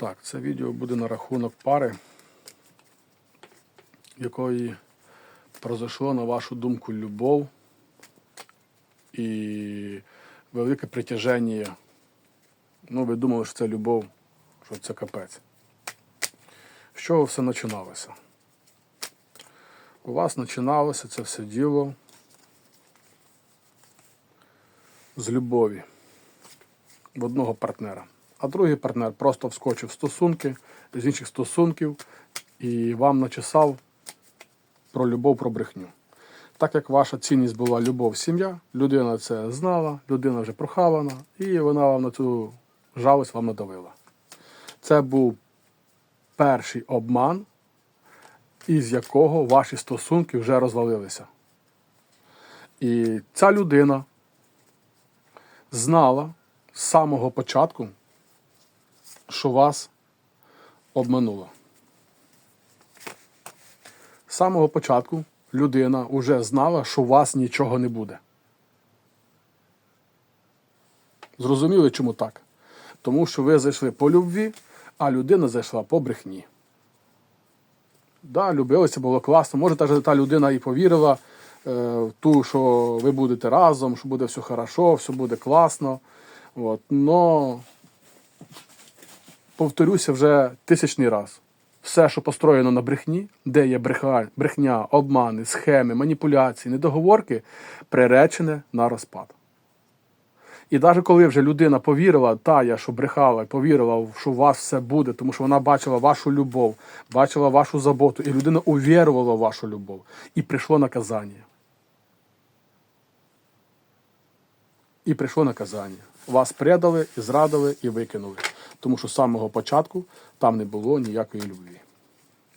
Так, це відео буде на рахунок пари, якої произошло, на вашу думку, любов і велике притяження. Ну, ви думали, що це любов, що це капець. З чого все починалося? У вас починалося це все діло з любові в одного партнера. А другий партнер просто вскочив в стосунки з інших стосунків і вам начесав про любов, про брехню. Так як ваша цінність була любов, сім'я, людина це знала, людина вже прохавана, і вона вам на цю жалость вам надавила. Це був перший обман, із якого ваші стосунки вже розвалилися. І ця людина знала з самого початку, що вас обманула. З самого початку людина вже знала, що у вас нічого не буде. Зрозуміли, чому так? Тому що ви зайшли по любві, а людина зайшла по брехні. Да, любилися, було класно. Може, навіть та людина і повірила е, в ту, що ви будете разом, що буде все хорошо, все буде класно. От. Повторюся вже тисячний раз. Все, що построєно на брехні, де є бреха, брехня, обмани, схеми, маніпуляції, недоговорки, приречене на розпад. І навіть коли вже людина повірила, тая, що брехала, повірила, що у вас все буде, тому що вона бачила вашу любов, бачила вашу заботу, і людина увірувала в вашу любов. І прийшло наказання. І прийшло наказання. Вас предали, і зрадили і викинули. Тому що з самого початку там не було ніякої любві.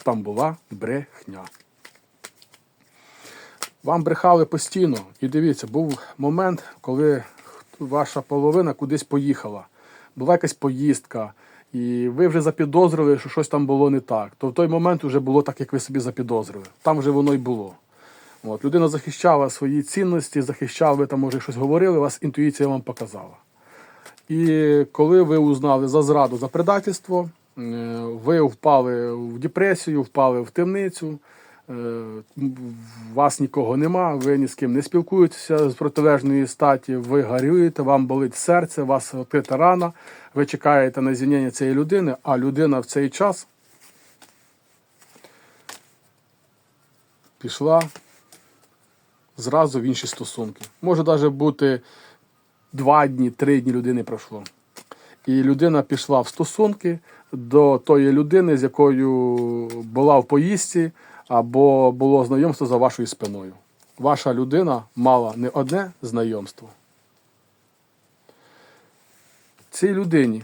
Там була брехня. Вам брехали постійно. І дивіться, був момент, коли ваша половина кудись поїхала. Була якась поїздка, і ви вже запідозрили, що щось там було не так. То в той момент вже було так, як ви собі запідозрили. Там вже воно й було. От, людина захищала свої цінності, захищала, ви там, може, щось говорили, вас інтуїція вам показала. І коли ви узнали за зраду, за предательство, е, ви впали в депресію, впали в темницю, е, вас нікого нема, ви ні з ким не спілкуєтеся з протилежної статі, ви горюєте, вам болить серце, вас відкрита рана, ви чекаєте на звільнення цієї людини, а людина в цей час пішла зразу в інші стосунки. Може навіть бути два дні, три дні людини пройшло. І людина пішла в стосунки до тої людини, з якою була в поїздці, або було знайомство за вашою спиною. Ваша людина мала не одне знайомство. Цій людині,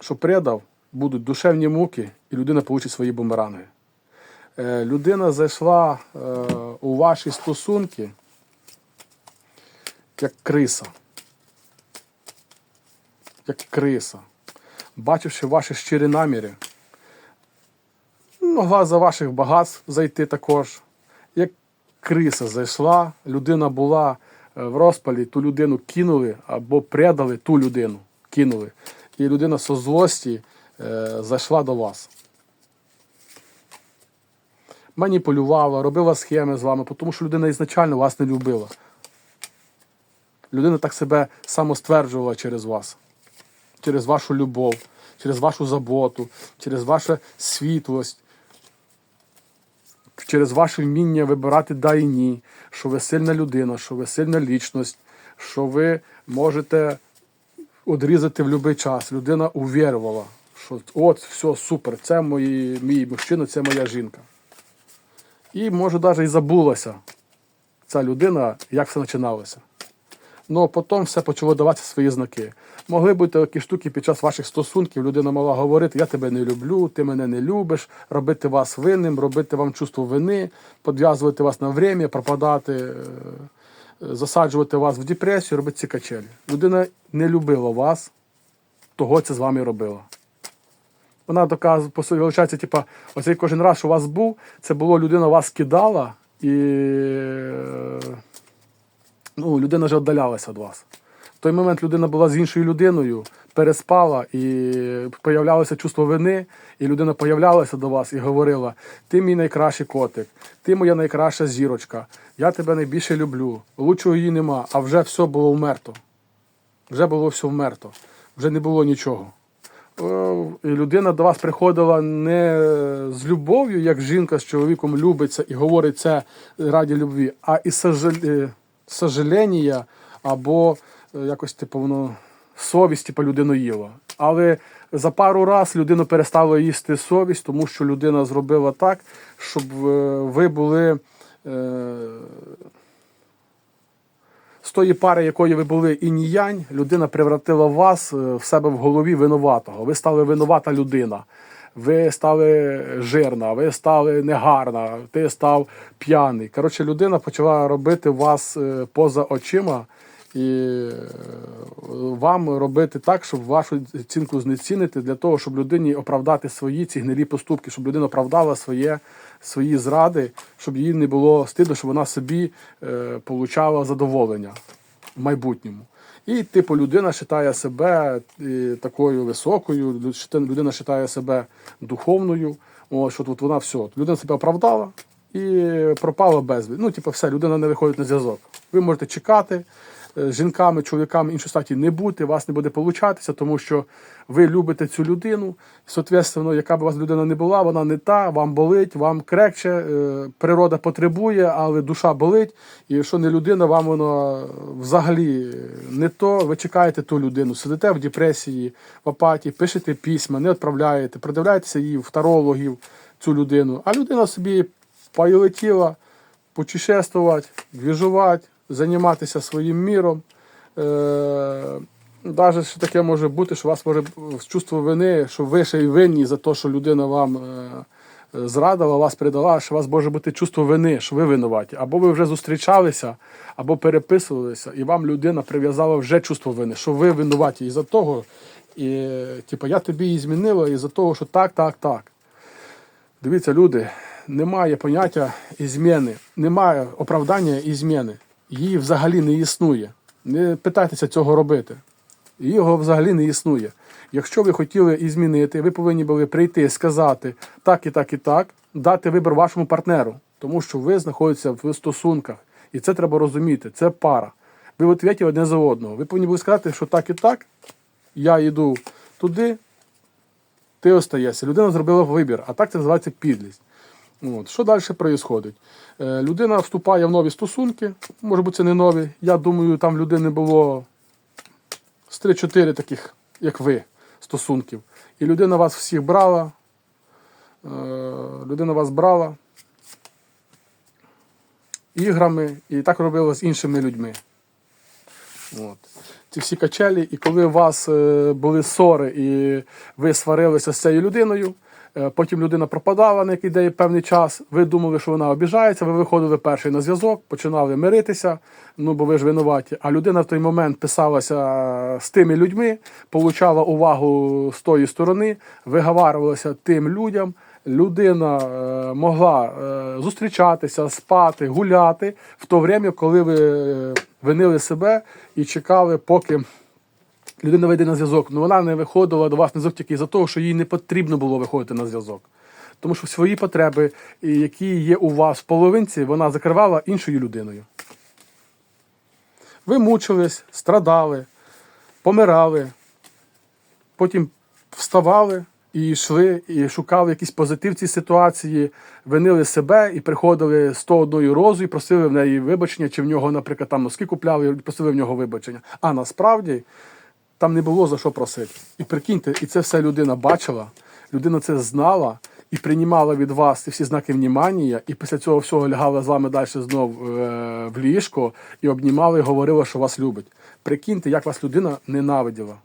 що предав, будуть душевні муки, і людина получить свої бумеранги. Е, Людина зайшла е, у ваші стосунки як криса як криса, бачивши ваші щирі наміри, могла за ваших багатств зайти також. Як криса зайшла, людина була е, в розпалі, ту людину кинули або предали ту людину, кинули. І людина со злості е, зайшла до вас. Маніпулювала, робила схеми з вами, тому що людина ізначально вас не любила. Людина так себе самостверджувала через вас через вашу любов, через вашу заботу, через вашу світлость, через ваше вміння вибирати да і ні, що ви сильна людина, що ви сильна лічність, що ви можете одрізати в будь-який час. Людина увірувала, що от, все, супер, це мої, мій мужчина, це моя жінка. І, може, навіть і забулася ця людина, як все починалося. Ну, потім все почало давати свої знаки. Могли бути такі штуки під час ваших стосунків. Людина могла говорити, я тебе не люблю, ти мене не любиш, робити вас винним, робити вам чувство вини, підв'язувати вас на время, пропадати, е, засаджувати вас в депресію, робити ці качелі. Людина не любила вас, того це з вами робила. Вона доказує, по суті, виходить, типа, оцей кожен раз, що у вас був, це було людина вас кидала і. Ну, людина вже віддалялася від вас. В той момент людина була з іншою людиною, переспала і появлялося чувство вини, і людина появлялася до вас і говорила: Ти мій найкращий котик, ти моя найкраща зірочка, я тебе найбільше люблю. Лучшого її нема, а вже все було вмерто. Вже було все вмерто, вже не було нічого. І людина до вас приходила не з любов'ю, як жінка з чоловіком любиться і говорить це раді любві, а із сожаль- е, сожаління або е, якось типу воно совість, типу людину їла. Але за пару раз людину перестала їсти совість, тому що людина зробила так, щоб е, ви були. е, з тої пари, якої ви були інь-янь, людина превратила вас е, в себе в голові винуватого. Ви стали винувата людина. Ви стали жирна, ви стали негарна, ти став п'яний. Коротше, людина почала робити вас е, поза очима і е, вам робити так, щоб вашу оцінку знецінити, для того, щоб людині оправдати свої ці гнилі поступки, щоб людина оправдала своє, свої зради, щоб їй не було стидно, щоб вона собі е, получала задоволення в майбутньому. І, типу, людина вважає себе е, такою високою, людина вважає себе духовною. О, що тут вона все. Людина себе оправдала і пропала безвість. Ну, типу, все, людина не виходить на зв'язок. Ви можете чекати. Е, Жінками, чоловіками іншої статі не бути, вас не буде получатися, тому що ви любите цю людину. Соответственно, яка б у вас людина не була, вона не та, вам болить, вам крекче, е, природа потребує, але душа болить. І якщо не людина, вам воно взагалі не то, ви чекаєте ту людину, сидите в депресії, в апатії, пишете письма, не відправляєте, придивляєтеся її в тарологів, цю людину. А людина собі полетіла путешествувати, двіжувати, займатися своїм міром. Е, Навіть що таке може бути, що у вас може чувство вини, що ви ще й винні за те, що людина вам е, е, зрадила, вас предала, що у вас може бути чувство вини, що ви винуваті. Або ви вже зустрічалися, або переписувалися, і вам людина прив'язала вже чувство вини, що ви винуваті із-за того, і, типу, я тобі її змінила із-за того, що так, так, так. Дивіться, люди, немає поняття ізміни, немає оправдання ізміни. Її взагалі не існує. Не питайтеся цього робити. Його взагалі не існує. Якщо ви хотіли і змінити, ви повинні були прийти, сказати так і так і так, дати вибір вашому партнеру, тому що ви знаходитеся в стосунках. І це треба розуміти. Це пара. Ви в одне за одного. Ви повинні були сказати, що так і так, я йду туди, ти остаєшся. Людина зробила вибір, а так це називається підлість. От. Що далі відбувається? Е, людина вступає в нові стосунки, може бути, це не нові. Я думаю, там людини було з 3-4 таких, як ви, стосунків. І людина вас всіх брала. Е, людина вас брала іграми і так робила з іншими людьми. От. Ці всі качелі, і коли у вас е, були ссори і ви сварилися з цією людиною, потім людина пропадала на який дає певний час, ви думали, що вона обіжається, ви виходили перший на зв'язок, починали миритися, ну бо ви ж винуваті. А людина в той момент писалася з тими людьми, получала увагу з тої сторони, виговарювалася тим людям. Людина е, могла е, зустрічатися, спати, гуляти в то время, коли ви е, винили себе і чекали, поки людина вийде на зв'язок. Ну вона не виходила до вас на зв'язок тільки за того, що їй не потрібно було виходити на зв'язок. Тому що свої потреби, які є у вас в половинці, вона закривала іншою людиною. Ви мучились, страдали, помирали, потім вставали і йшли, і шукали якийсь позитив цій ситуації, винили себе і приходили з 101 розу і просили в неї вибачення, чи в нього, наприклад, там носки купляли, і просили в нього вибачення. А насправді там не було за що просити. І прикиньте, і це все людина бачила, людина це знала і приймала від вас ці всі знаки внімання, і після цього всього лягала з вами далі знов е, в ліжко і обнімала і говорила, що вас любить. Прикиньте, як вас людина ненавиділа.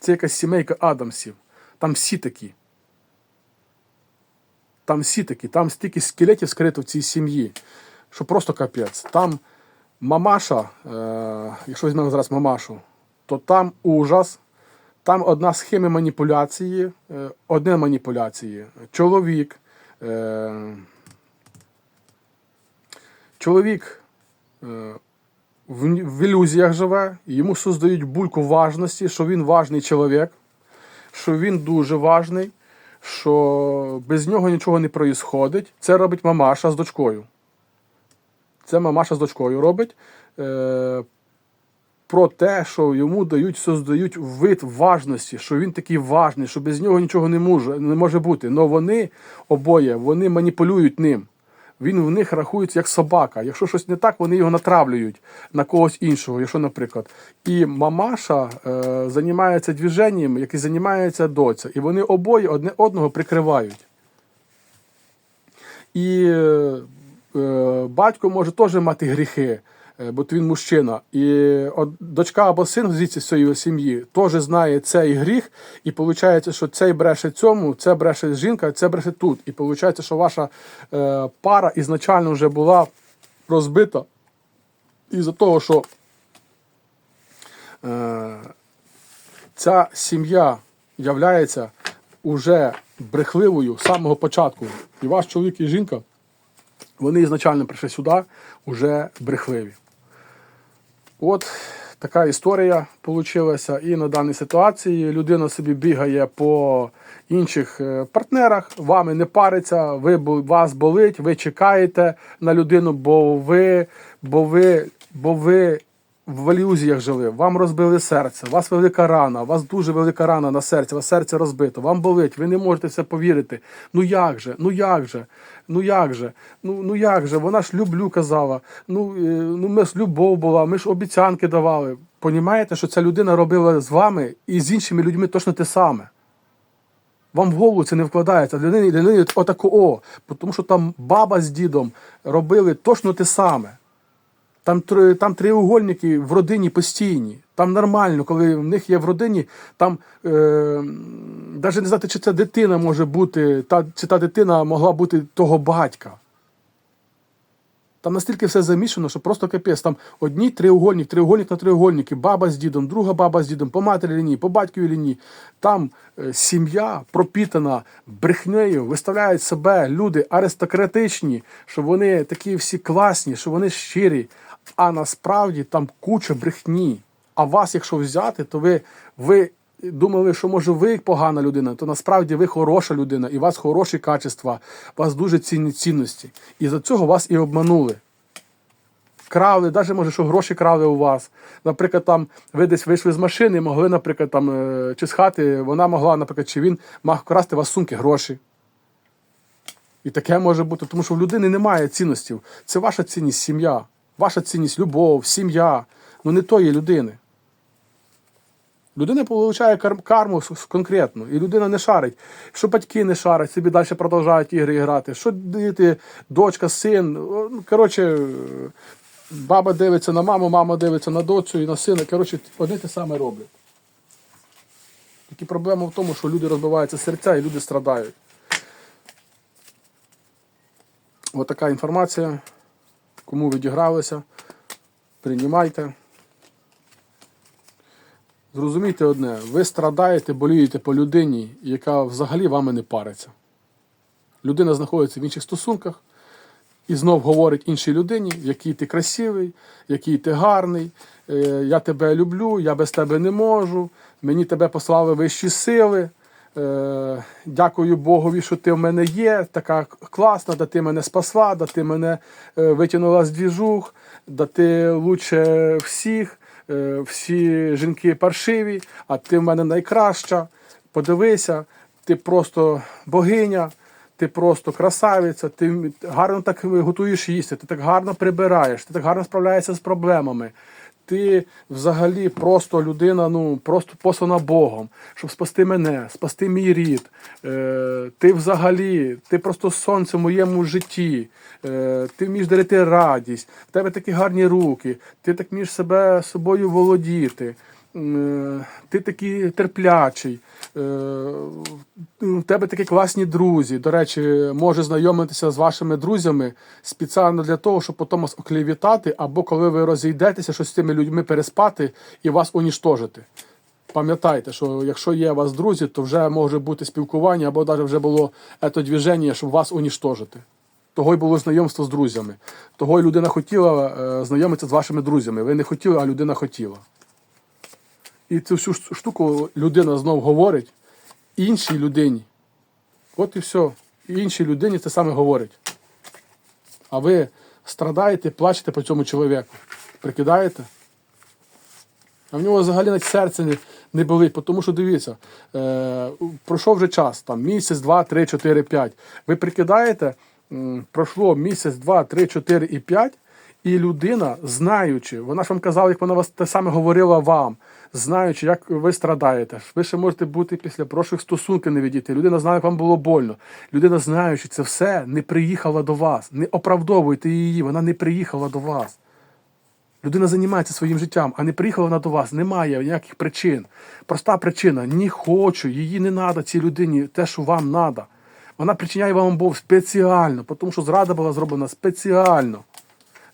Це якась сімейка Адамсів. Там всі такі. Там всі такі, там стільки скелетів скрито в цій сім'ї, що просто капець. Там мамаша, е, якщо візьмемо зараз мамашу, то там ужас, там одна схема маніпуляції, е, одне маніпуляції. Чоловік. Е, чоловік е, в, ілюзіях живе, йому создають бульку важності, що він важний чоловік, що він дуже важний, що без нього нічого не проїсходить. Це робить мамаша з дочкою. Це мамаша з дочкою робить. Про те, що йому дають, создають вид важності, що він такий важний, що без нього нічого не може, не може бути. Но вони обоє вони маніпулюють ним. Він в них рахується як собака. Якщо щось не так, вони його натравлюють на когось іншого. Якщо, наприклад, і мамаша е, займається движенням, яким займається доця, і вони обоє одне одного прикривають. І е, е, батько може теж мати гріхи, бо він мужчина. І от, дочка або син звідси з цієї сім'ї теж знає цей гріх, і виходить, що цей бреше цьому, це бреше жінка, це бреше тут. І виходить, що ваша е, пара ізначально вже була розбита із-за того, що е, ця сім'я являється уже брехливою з самого початку. І ваш чоловік і жінка, вони ізначально прийшли сюди уже брехливі. От така історія вийшла. І на даній ситуації людина собі бігає по інших е, партнерах, вами не париться, ви, вас болить, ви чекаєте на людину, бо ви, бо ви, бо ви в ілюзіях жили, вам розбили серце, у вас велика рана, у вас дуже велика рана на серці, у вас серце розбито, вам болить, ви не можете в це повірити. Ну як же, ну як же, ну як же, ну, ну як же, вона ж люблю казала, ну, е, ну ми ж любов була, ми ж обіцянки давали. Понімаєте, що ця людина робила з вами і з іншими людьми точно те саме. Вам в голову це не вкладається. Для людини, для людини отако о. Тому що там баба з дідом робили точно те саме. Там, там треугольники в родині постійні. Там нормально, коли в них є в родині, там е, навіть не знати, чи це дитина може бути, та, чи та дитина могла бути того батька. Там настільки все замішано, що просто капець. Там одні треугольник, треугольник на треугольники, баба з дідом, друга баба з дідом, по матері лінії, по батьковій лінії. Там е, сім'я пропітана брехнею, виставляють себе люди аристократичні, що вони такі всі класні, що вони щирі. А насправді там куча брехні. А вас, якщо взяти, то ви, ви думали, що може ви погана людина, то насправді ви хороша людина, і у вас хороші качества, у вас дуже цінні цінності. І за цього вас і обманули. Крали, навіть може, що гроші крали у вас. Наприклад, там ви десь вийшли з машини, могли, наприклад, там, е, чи з хати, вона могла, наприклад, чи він мав красти у вас сумки гроші. І таке може бути, тому що в людини немає цінностей. Це ваша цінність сім'я, ваша цінність любов, сім'я, ну не тої людини. Людина отримує карму конкретну, і людина не шарить. Що батьки не шарять, собі далі продовжують ігри грати. Що діти, дочка, син. Ну, Коротше, баба дивиться на маму, мама дивиться на доцю і на сина. Коротше, одне те саме роблять. Тільки проблема в тому, що люди розбиваються серця і люди страдають. Ось така інформація. Кому відігралися, приймайте. Зрозумійте одне, ви страдаєте, болієте по людині, яка взагалі вами не париться. Людина знаходиться в інших стосунках і знов говорить іншій людині, який ти красивий, який ти гарний, е, я тебе люблю, я без тебе не можу, мені тебе послали вищі сили. Е, Дякую Богові, що ти в мене є, така класна, да ти мене спасла, да ти мене е, витягнула з двіжух, да ти лучше всіх, е, всі жінки паршиві, а ти в мене найкраща. Подивися, ти просто богиня, ти просто красавиця, ти гарно так готуєш їсти, ти так гарно прибираєш, ти так гарно справляєшся з проблемами. Ти взагалі просто людина, ну просто послана Богом, щоб спасти мене, спасти мій рід. Е, ти взагалі, ти просто сонце в моєму житті. Е, ти вмієш дарити радість, в тебе такі гарні руки, ти так вмієш себе собою володіти. Е, Ти такий терплячий, е, в тебе такі класні друзі. До речі, може знайомитися з вашими друзями спеціально для того, щоб потім вас оклівітати, або коли ви розійдетеся, щось з цими людьми переспати і вас уніштожити. Пам'ятайте, що якщо є у вас друзі, то вже може бути спілкування, або навіть вже було це движення, щоб вас уніштожити. того й було знайомство з друзями. Того й людина хотіла е, знайомитися з вашими друзями. Ви не хотіли, а людина хотіла. І цю всю штуку людина знов говорить іншій людині. От і все. І іншій людині це саме говорить. А ви страдаєте, плачете по цьому чоловіку. Прикидаєте? А в нього взагалі навіть серце не, не болить, тому що дивіться, е, пройшов вже час, там місяць, два, три, чотири, п'ять. Ви прикидаєте, пройшло місяць, два, три, чотири і п'ять, і людина, знаючи, вона ж вам казала, як вона вас те саме говорила вам, знаючи, як ви страдаєте. Ви ще можете бути після прошлих стосунків не відійти. Людина знає, як вам було больно. Людина, знаючи це все, не приїхала до вас. Не оправдовуйте її, вона не приїхала до вас. Людина займається своїм життям, а не приїхала вона до вас. Немає ніяких причин. Проста причина: не хочу, її не треба цій людині, те, що вам треба. Вона причиняє вам Бог спеціально, тому що зрада була зроблена спеціально.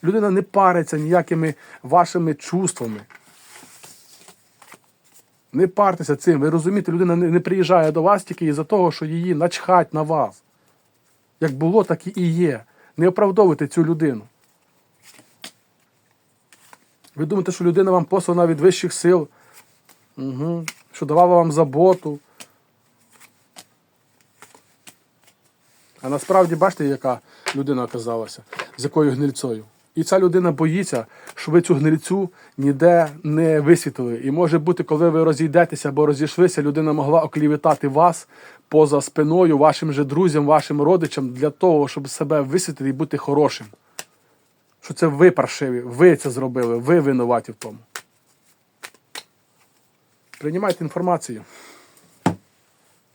Людина не париться ніякими вашими чувствами. Не партеся цим. Ви розумієте, людина не, приїжджає до вас тільки із-за того, що її начхать на вас. Як було, так і є. Не оправдовуйте цю людину. Ви думаєте, що людина вам послана від вищих сил, угу. що давала вам заботу. А насправді бачите, яка людина оказалася, з якою гнильцою. І ця людина боїться, що ви цю гнильцю ніде не висвітлили. І може бути, коли ви розійдетеся або розійшлися, людина могла оклівітати вас поза спиною, вашим же друзям, вашим родичам для того, щоб себе висвітлити і бути хорошим що це ви паршиві, ви це зробили, ви винуваті в тому. Приймайте інформацію.